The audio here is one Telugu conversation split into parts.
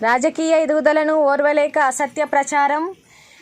రాజకీయ ఎదుగుదలను ఓర్వలేక అసత్య ప్రచారం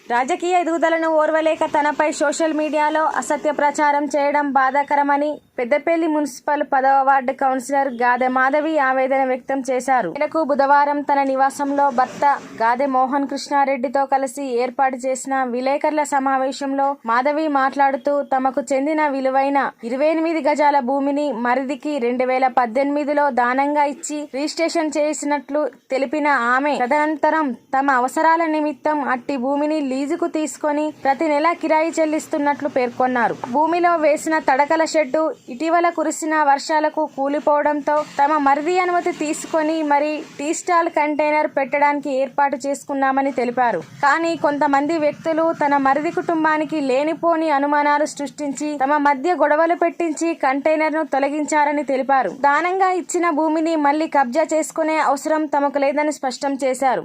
రాజకీయ ఎదుగుదలను ఓర్వలేక తనపై సోషల్ మీడియాలో అసత్య ప్రచారం చేయడం బాధాకరమని పెద్దపల్లి మున్సిపల్ పదవ వార్డు కౌన్సిలర్ గాదె మాధవి ఆవేదన వ్యక్తం చేశారు. మేరకు బుధవారం తన నివాసంలో భర్త గాదె మోహన్ కృష్ణారెడ్డితో కలిసి ఏర్పాటు చేసిన విలేకరుల సమావేశంలో మాధవి మాట్లాడుతూ తమకు చెందిన విలువైన ఇరవై ఎనిమిది గజాల భూమిని మరిదికి రెండు వేల పద్దెనిమిదిలో దానంగా ఇచ్చి రిజిస్ట్రేషన్ చేసినట్లు తెలిపిన ఆమె తదనంతరం తమ అవసరాల నిమిత్తం అట్టి భూమిని లీజుకు తీసుకొని ప్రతి నెల కిరాయి చెల్లిస్తున్నట్లు పేర్కొన్నారు. భూమిలో వేసిన తడకల షెడ్డు ఇటీవల కురిసిన వర్షాలకు కూలిపోవడంతో తమ మరిది అనుమతి తీసుకొని మరి టీ స్టాల్ కంటైనర్ పెట్టడానికి ఏర్పాటు చేసుకున్నామని తెలిపారు. కానీ కొంతమంది వ్యక్తులు తన మరిది కుటుంబానికి లేనిపోని అనుమానాలు సృష్టించి తమ మధ్య గొడవలు పెట్టించి కంటైనర్ను తొలగించారని తెలిపారు. దానంగా ఇచ్చిన భూమిని మళ్ళీ కబ్జా చేసుకునే అవసరం తమకు లేదని స్పష్టం చేశారు.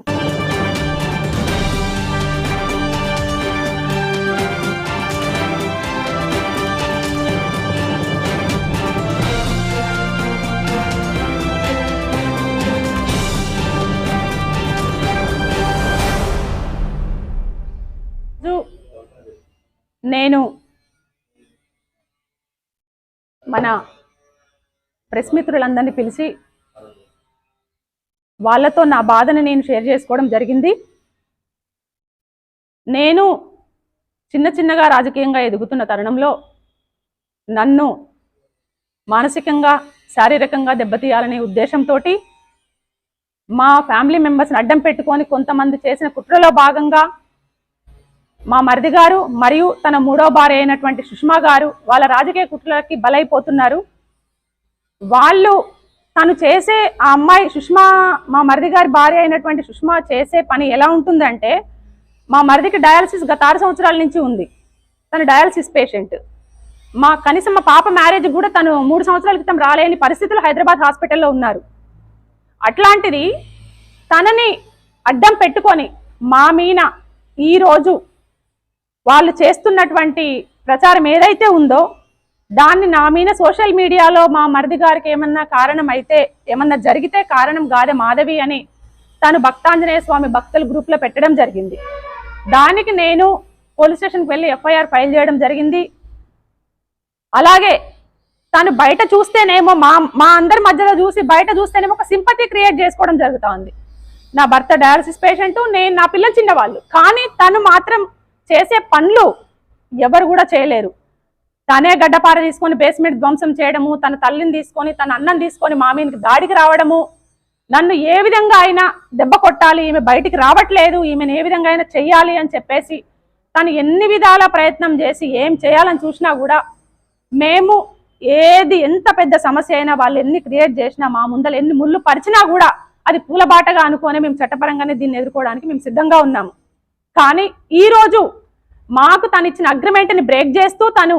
నేను మన ప్రెస్ మిత్రులందరినీ పిలిచి వాళ్ళతో నా బాధను నేను షేర్ చేసుకోవడం జరిగింది. నేను చిన్న చిన్నగా రాజకీయంగా ఎదుగుతున్న తరుణంలో నన్ను మానసికంగా శారీరకంగా దెబ్బతీయాలనే ఉద్దేశంతో మా ఫ్యామిలీ మెంబర్స్ని అడ్డం పెట్టుకొని కొంతమంది చేసిన కుట్రలో భాగంగా మా మరిది గారు మరియు తన మూడో భార్య అయినటువంటి సుష్మా గారు వాళ్ళ రాజకీయ కుట్రలకి బలైపోతున్నారు. వాళ్ళు తను చేసే ఆ అమ్మాయి సుష్మా మా మరిది గారి భార్య అయినటువంటి సుష్మా చేసే పని ఎలా ఉంటుందంటే మా మరిదికి డయాలసిస్ గత ఆరు సంవత్సరాల నుంచి ఉంది. తను డయాలసిస్ పేషెంట్. మా కనీసం మా పాప మ్యారేజ్ కూడా తను మూడు సంవత్సరాల క్రితం రాలేని పరిస్థితులు హైదరాబాద్ హాస్పిటల్లో ఉన్నారు. అట్లాంటిది తనని అడ్డం పెట్టుకొని మా మీన ఈరోజు వాళ్ళు చేస్తున్నటువంటి ప్రచారం ఏదైతే ఉందో దాన్ని నా మీద సోషల్ మీడియాలో మా మరిది గారికి ఏమన్నా కారణం అయితే ఏమన్నా జరిగితే కారణం గాదె మాధవి అని తను భక్తాంజనేయ స్వామి భక్తుల గ్రూప్లో పెట్టడం జరిగింది. దానికి నేను పోలీస్ స్టేషన్కి వెళ్ళి ఎఫ్ఐఆర్ ఫైల్ చేయడం జరిగింది. అలాగే తను బయట చూస్తేనేమో మా మా అందరి మధ్యలో చూసి బయట చూస్తేనేమో ఒక సింపతి క్రియేట్ చేసుకోవడం జరుగుతూ ఉంది నా భర్త డయాలసిస్ పేషెంట్ నేను నా పిల్లలు చిన్నవాళ్ళు. కానీ తను మాత్రం చేసే పనులు ఎవరు కూడా చేయలేరు. తనే గడ్డపార తీసుకొని బేస్మెంట్ ధ్వంసం చేయడము తన తల్లిని తీసుకొని తన అన్నం తీసుకొని మామీనికి దాడికి రావడము నన్ను ఏ విధంగా అయినా దెబ్బ కొట్టాలి ఈమె బయటికి రావట్లేదు ఈమెను ఏ విధంగా అయినా చెయ్యాలి అని చెప్పేసి తను ఎన్ని విధాల ప్రయత్నం చేసి ఏం చేయాలని చూసినా కూడా మేము ఏది ఎంత పెద్ద సమస్య అయినా వాళ్ళు ఎన్ని క్రియేట్ చేసినా మా ముందర ఎన్ని ముళ్ళు పరిచినా కూడా అది పూలబాటగా అనుకొని మేము చట్టపరంగానే దీన్ని ఎదుర్కోవడానికి మేము సిద్ధంగా ఉన్నాము. కానీ ఈ రోజు మాకు తను ఇచ్చిన అగ్రిమెంట్ని బ్రేక్ చేస్తూ తను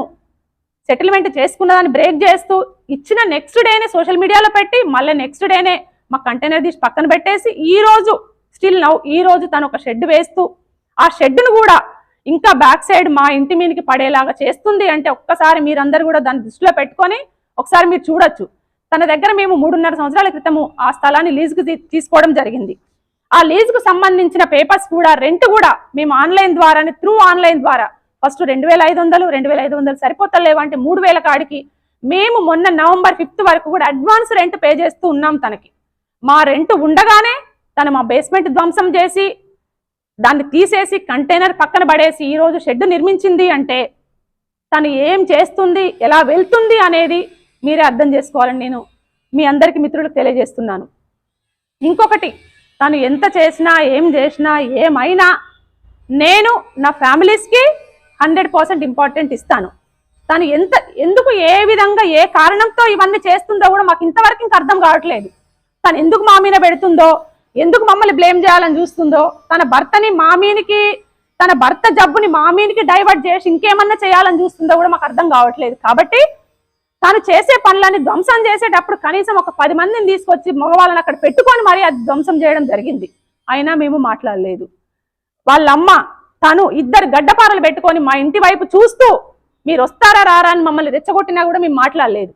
సెటిల్మెంట్ చేసుకున్నదాన్ని బ్రేక్ చేస్తూ ఇచ్చిన నెక్స్ట్ డేనే సోషల్ మీడియాలో పెట్టి మళ్ళీ నెక్స్ట్ డేనే మా కంటైనర్ తీసి పక్కన పెట్టేసి ఈ రోజు స్టిల్ నవ్ ఈ రోజు తను ఒక షెడ్ వేస్తూ ఆ షెడ్ను కూడా ఇంకా బ్యాక్ సైడ్ మా ఇంటి మీదకి పడేలాగా చేస్తుంది అంటే ఒక్కసారి మీరందరూ కూడా దాన్ని దృష్టిలో పెట్టుకొని ఒకసారి మీరు చూడొచ్చు. తన దగ్గర మేము మూడున్నర సంవత్సరాల క్రితము ఆ స్థలాన్ని లీజుకు తీసుకోవడం జరిగింది. ఆ లీజుకు సంబంధించిన పేపర్స్ కూడా రెంట్ కూడా మేము ఆన్లైన్ ద్వారానే త్రూ ఆన్లైన్ ద్వారా. ఫస్ట్ రెండు వేల ఐదు వందలు రెండు వేల ఐదు వందలు సరిపోతలేవు అంటే మూడు వేల కాడికి మేము మొన్న నవంబర్ ఫిఫ్త్ వరకు కూడా అడ్వాన్స్ రెంట్ పే చేస్తూ ఉన్నాం తనకి. మా రెంట్ ఉండగానే తను మా బేస్మెంట్ ధ్వంసం చేసి దాన్ని తీసేసి కంటైనర్ పక్కన పడేసి ఈరోజు షెడ్ నిర్మించింది అంటే తను ఏం చేస్తుంది ఎలా వెళ్తుంది అనేది మీరే అర్థం చేసుకోవాలని నేను మీ అందరికి మిత్రులకు తెలియజేస్తున్నాను. ఇంకొకటి తను ఎంత చేసినా ఏం చేసినా ఏమైనా నేను నా ఫ్యామిలీస్కి హండ్రెడ్ పర్సెంట్ ఇంపార్టెంట్ ఇస్తాను. తను ఎంత ఎందుకు ఏ విధంగా ఏ కారణంతో ఇవన్నీ చేస్తుందో కూడా మాకు ఇంతవరకు ఇంకా అర్థం కావట్లేదు. తను ఎందుకు మా మీద పెడుతుందో ఎందుకు మమ్మల్ని బ్లేమ్ చేయాలని చూస్తుందో తన భర్తని మామీనికి తన భర్త జబ్బుని మామీనికి డైవర్ట్ చేసి ఇంకేమన్నా చేయాలని చూస్తుందో కూడా మాకు అర్థం కావట్లేదు. కాబట్టి తాను చేసే పనులని ధ్వంసం చేసేటప్పుడు కనీసం ఒక పది మందిని తీసుకొచ్చి మగవాళ్ళని అక్కడ పెట్టుకొని మరీ అది ధ్వంసం చేయడం జరిగింది. అయినా మేము మాట్లాడలేదు. వాళ్ళమ్మ తను ఇద్దరు గడ్డపారలు పెట్టుకొని మా ఇంటి వైపు చూస్తూ మీరు వస్తారా రారా అని మమ్మల్ని రెచ్చగొట్టినా కూడా మేము మాట్లాడలేదు.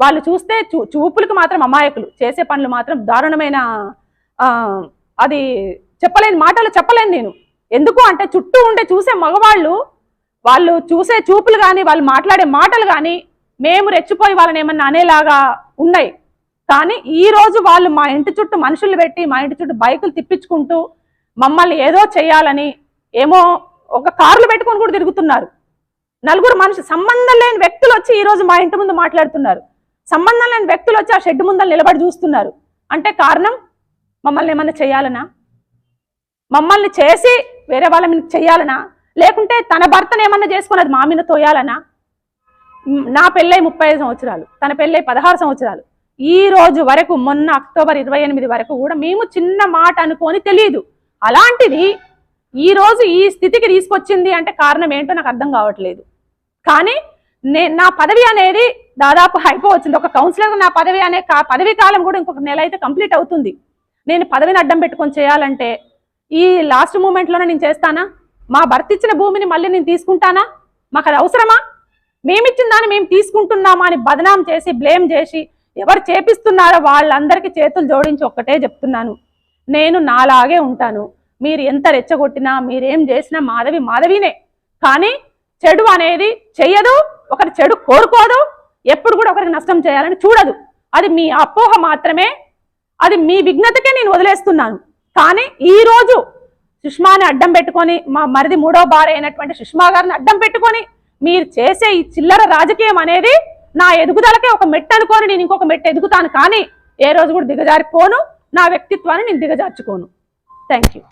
వాళ్ళు చూస్తే చూ చూపులకు మాత్రం అమాయకులు. చేసే పనులు మాత్రం దారుణమైన అది చెప్పలేని మాటలు చెప్పలేను నేను. ఎందుకు అంటే చుట్టూ ఉండే చూసే మగవాళ్ళు వాళ్ళు చూసే చూపులు కానీ వాళ్ళు మాట్లాడే మాటలు కానీ మేము రెచ్చిపోయి వాళ్ళని ఏమన్నా అనేలాగా ఉన్నాయి. కానీ ఈ రోజు వాళ్ళు మా ఇంటి చుట్టూ మనుషులు పెట్టి మా ఇంటి చుట్టూ బైకులు తిప్పించుకుంటూ మమ్మల్ని ఏదో చేయాలని ఏమో ఒక కార్లు పెట్టుకొని కూడా తిరుగుతున్నారు. నలుగురు మనుషులు సంబంధం లేని వ్యక్తులు వచ్చి ఈరోజు మా ఇంటి ముందు మాట్లాడుతున్నారు. సంబంధం లేని వ్యక్తులు వచ్చి ఆ షెడ్ ముందర నిలబడి చూస్తున్నారు. అంటే కారణం? మమ్మల్ని ఏమన్నా చేయాలనా? మమ్మల్ని చేసి వేరే వాళ్ళ మీద చేయాలనా? లేకుంటే తన భర్తను ఏమన్నా చేసుకుని అది మా మీద తోయాలనా? నా పెళ్ళై ముప్పై ఐదు సంవత్సరాలు తన పెళ్ళై పదహారు సంవత్సరాలు. ఈ రోజు వరకు మొన్న అక్టోబర్ ఇరవై ఎనిమిది వరకు కూడా మేము చిన్న మాట అనుకోని తెలియదు అలాంటిది ఈ రోజు ఈ స్థితికి తీసుకొచ్చింది అంటే కారణం ఏంటో నాకు అర్థం కావట్లేదు. కానీ నేను నా పదవి అనేది దాదాపు అయిపోవచ్చింది. ఒక కౌన్సిలర్ నా పదవి అనే కా పదవి కాలం కూడా ఇంకొక నెల అయితే కంప్లీట్ అవుతుంది. నేను పదవిని అడ్డం పెట్టుకొని చేయాలంటే ఈ లాస్ట్ మూమెంట్లోనే నేను చేస్తానా? మా భర్త ఇచ్చిన భూమిని మళ్ళీ నేను తీసుకుంటానా? మాకు అది అవసరమా? మేమిచ్చిన దాన్ని మేము తీసుకుంటున్నామా అని బదనాం చేసి బ్లేమ్ చేసి ఎవరు చేపిస్తున్నారో వాళ్ళందరికీ చేతులు జోడించి ఒక్కటే చెప్తున్నాను. నేను నాలాగే ఉంటాను. మీరు ఎంత రెచ్చగొట్టినా మీరేం చేసినా మాధవి మాధవినే. కానీ చెడు అనేది చెయ్యదు ఒకరి చెడు కోరుకోదు ఎప్పుడు కూడా ఒకరికి నష్టం చేయాలని చూడదు. అది మీ అపోహ మాత్రమే. అది మీ విఘ్నతకే నేను వదిలేస్తున్నాను. కానీ ఈరోజు సుష్మాని అడ్డం పెట్టుకొని మా మరిది మూడో భార్య అయినటువంటి సుష్మా గారిని అడ్డం పెట్టుకొని మీరు చేసే ఈ చిల్లర రాజకీయం అనేది నా ఎదుగుదలకే ఒక మెట్టు అనుకోని నేను ఇంకొక మెట్టు ఎదుగుతాను కానీ ఏ రోజు కూడా దిగజారిపోను. నా వ్యక్తిత్వాన్ని నేను దిగజార్చుకోను. Thank you